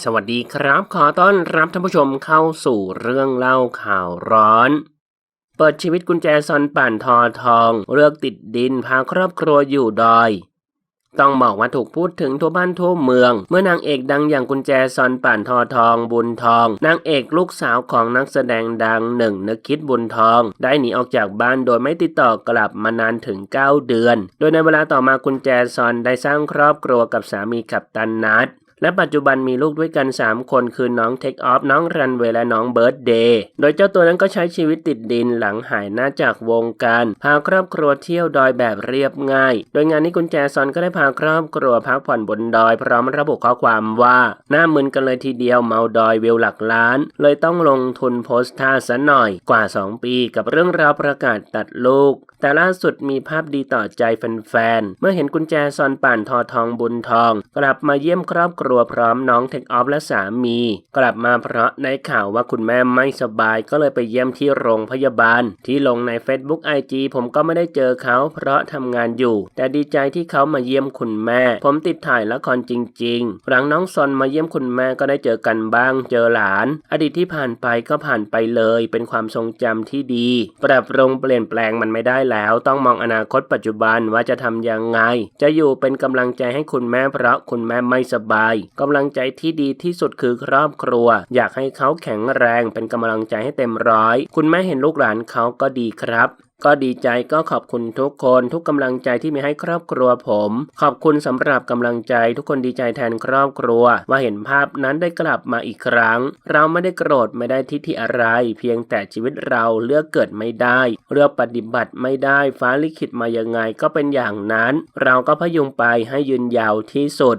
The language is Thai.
สวัสดีครับ ขอต้อนรับท่านผู้ชมเข้าสู่เรื่องเล่าข่าวร้อน เปิดชีวิตกุญแจซอนป่านทอทอง เลือกติดดินพาครอบครัวอยู่ดอย ต้องบอกว่าถูกพูดถึงทั่วบ้านทั่วเมือง เมื่อนางเอกดังอย่างกุญแจซอนป่านทอทองบุญทอง นางเอกลูกสาวของนักแสดงดังหนึ่งนึกคิดบุญทอง ได้หนีออกจากบ้านโดยไม่ติดต่อกลับมานานถึง 9 เดือน โดยในเวลาต่อมากุญแจซอนได้สร้างครอบครัวกับสามีกับตันนัท และปัจจุบันมีลูกด้วยกัน 3 คนคือน้องเทคออฟน้องรันเวย์และน้องเบิร์ดเดย์โดยเจ้าตัวนั้นก็ใช้ชีวิตติดดินหลังหายหน้าจากวงการ พาครอบครัวเที่ยวดอยแบบเรียบง่าย โดยงานนี้กุญแจซอนก็ได้พาครอบครัวพักผ่อนบนดอย พร้อมระบุข้อความว่า หน้ามึนกันเลยทีเดียวเมาดอยวิวหลักล้าน เลยต้องลงทุนโพสท่าซะหน่อยกว่า 2 ปีกับเรื่องราวประกาศตัดลูก แต่ล่าสุดมีภาพดีต่อใจแฟนๆเมื่อเห็นกุญแจซอนป่านทอทองบุญทอง กลับมาเยี่ยมครอบครัวัวพร้อมน้องเทคออฟและสามี กลับมาเพราะได้ข่าวว่าคุณแม่ไม่สบายก็เลยไปเยี่ยมที่โรงพยาบาล ที่ลงใน Facebook IG ผมก็ไม่ได้เจอเขาเพราะทำงานอยู่ แต่ดีใจที่เขามาเยี่ยมคุณแม่ ผมติดถ่ายละครจริงๆ หลังน้องซอนมาเยี่ยมคุณแม่ก็ได้เจอกันบ้าง เจอหลาน อดีตที่ผ่านไปก็ผ่านไปเลย เป็นความทรงจำที่ดี ปรับปรุงเปลี่ยนแปลงมันไม่ได้แล้ว ต้องมองอนาคตปัจจุบันว่าจะทำยังไง จะอยู่เป็นกำลังใจให้คุณแม่เพราะคุณแม่ไม่สบายกำลังใจที่ดีที่สุดคือครอบครัว อยากให้เขาแข็งแรงเป็นกำลังใจให้เต็มร้อย คุณแม่เห็นลูกหลานเขาก็ดีครับก็ดีใจก็ขอบคุณทุกคนทุกกำลังใจที่มีให้ครอบครัวผม ขอบคุณสำหรับกำลังใจทุกคนดีใจแทนครอบครัว ว่าเห็นภาพนั้นได้กลับมาอีกครั้ง เราไม่ได้โกรธไม่ได้ทิฐิอะไร เพียงแต่ชีวิตเราเลือกเกิดไม่ได้เลือกปฏิบัติไม่ได้ฟ้าลิขิตมายังไงก็เป็นอย่างนั้น เราก็พยุงไปให้ยืนยาวที่สุด